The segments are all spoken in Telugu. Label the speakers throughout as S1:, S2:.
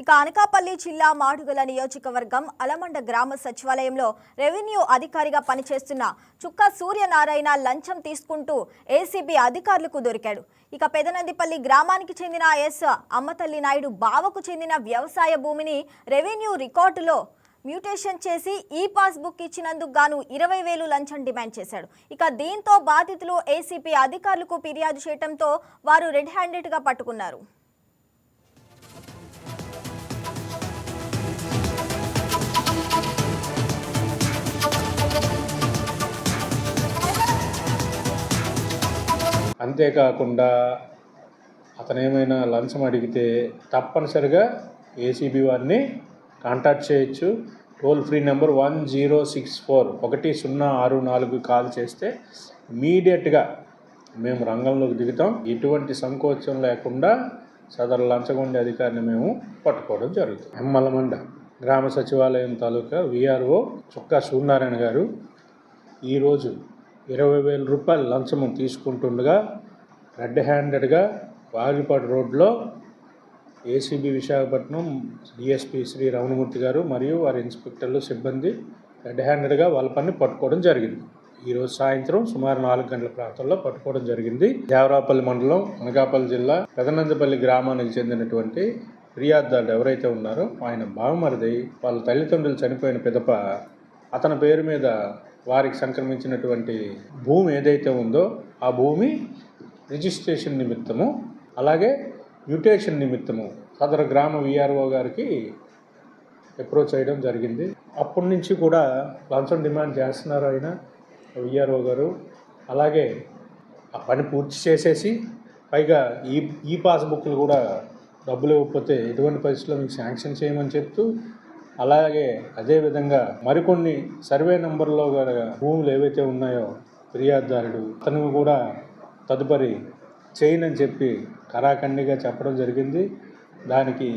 S1: ఇక అనకాపల్లి జిల్లా మాడుగుల నియోజకవర్గం అలమండ గ్రామ సచివాలయంలో రెవెన్యూ అధికారిగా పనిచేస్తున్న చుక్క సూర్యనారాయణ లంచం తీసుకుంటూ ఏసీబీ అధికారులకు దొరికాడు. ఇక పెదనందిపల్లి గ్రామానికి చెందిన ఎస్ అమ్మతల్లి నాయుడు బావకు చెందిన వ్యవసాయ భూమిని రెవెన్యూ రికార్డులో మ్యూటేషన్ చేసి ఈ పాస్బుక్ ఇచ్చినందుకు గాను ఇరవై వేలు లంచం డిమాండ్ చేశాడు. ఇక దీంతో బాధితులు ఏసీపీ అధికారులకు ఫిర్యాదు చేయడంతో వారు రెడ్ హ్యాండెడ్గా పట్టుకున్నారు.
S2: అంతేకాకుండా అతను ఏమైనా లంచం అడిగితే తప్పనిసరిగా ఏసీబీ వారిని కాంటాక్ట్ చేయొచ్చు. Toll free number one zero six four ఒకటి సున్నా ఆరు నాలుగు కాల్ చేస్తే ఇమీడియట్గా మేము రంగంలోకి దిగుతాం. ఎటువంటి సంకోచం లేకుండా సదరు లంచగొండి అధికారిని మేము పట్టుకోవడం జరుగుతుంది. ఎమ్మలమండ గ్రామ సచివాలయం తాలూకా విఆర్ఓ చుక్కా సూర్యనారాయణ గారు ఈరోజు ఇరవై వేల రూపాయలు లంచము తీసుకుంటుండగా రెడ్ హ్యాండెడ్గా వాగిపాడు రోడ్లో ఏసీబీ విశాఖపట్నం డిఎస్పి శ్రీ రమణమూర్తి గారు మరియు వారి ఇన్స్పెక్టర్లు సిబ్బంది రెడ్ హ్యాండెడ్గా వాళ్ళ పని పట్టుకోవడం జరిగింది. ఈరోజు సాయంత్రం సుమారు నాలుగు గంటల ప్రాంతంలో పట్టుకోవడం జరిగింది. దేవరాపల్లి మండలం అనకాపల్లి జిల్లా పెదనందపల్లి గ్రామానికి చెందినటువంటి ఫిర్యాదుదారుడు ఎవరైతే ఉన్నారో ఆయన బావమరిది వాళ్ళ తల్లిదండ్రులు చనిపోయిన పిదప అతని పేరు మీద వారికి సంక్రమించినటువంటి భూమి ఏదైతే ఉందో ఆ భూమి రిజిస్ట్రేషన్ నిమిత్తము అలాగే మ్యూటేషన్ నిమిత్తము. సదరు గ్రామ విఆర్ఓ గారికి అప్రోచ్ చేయడం జరిగింది. అప్పటి నుంచి కూడా లంచం డిమాండ్ చేస్తున్నారు ఆయన విఆర్ఓ గారు. అలాగే ఆ పని పూర్తి చేసేసి పైగా ఈ ఈ పాస్బుక్లు కూడా డబ్బులు ఇవ్వకపోతే ఎటువంటి పరిస్థితుల్లో మీకు శాంక్షన్ చేయమని చెప్తూ అలాగే అదేవిధంగా మరికొన్ని సర్వే నంబర్లో గల భూములు ఏవైతే ఉన్నాయో ఫిర్యాదుదారుడు అతను కూడా తదుపరి చేయనని చెప్పి కరాఖండిగా చెప్పడం జరిగింది. దానికి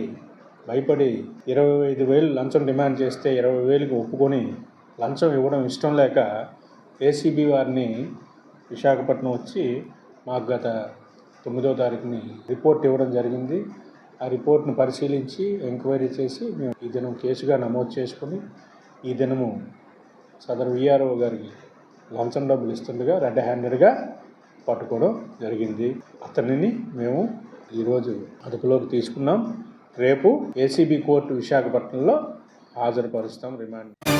S2: భయపడి ఇరవై ఐదు వేలు లంచం డిమాండ్ చేస్తే ఇరవై వేలకు ఒప్పుకొని లంచం ఇవ్వడం ఇష్టం లేక ఏసీబీ వారిని విశాఖపట్నం వచ్చి మాకు గత తొమ్మిదో తారీఖుని రిపోర్ట్ ఇవ్వడం జరిగింది. ఆ రిపోర్ట్ను పరిశీలించి ఎంక్వైరీ చేసి మేము ఈ దినం కేసుగా నమోదు చేసుకుని ఈ దినము సదరు విఆర్ఓ గారికి లంచం డబ్బులు ఇస్తుండగా రెడ్ హ్యాండెడ్గా పట్టుకోవడం జరిగింది. అతనిని మేము ఈరోజు అదుపులోకి తీసుకున్నాం. రేపు ఏసీబీ కోర్టు విశాఖపట్నంలో హాజరుపరుస్తాం రిమాండ్.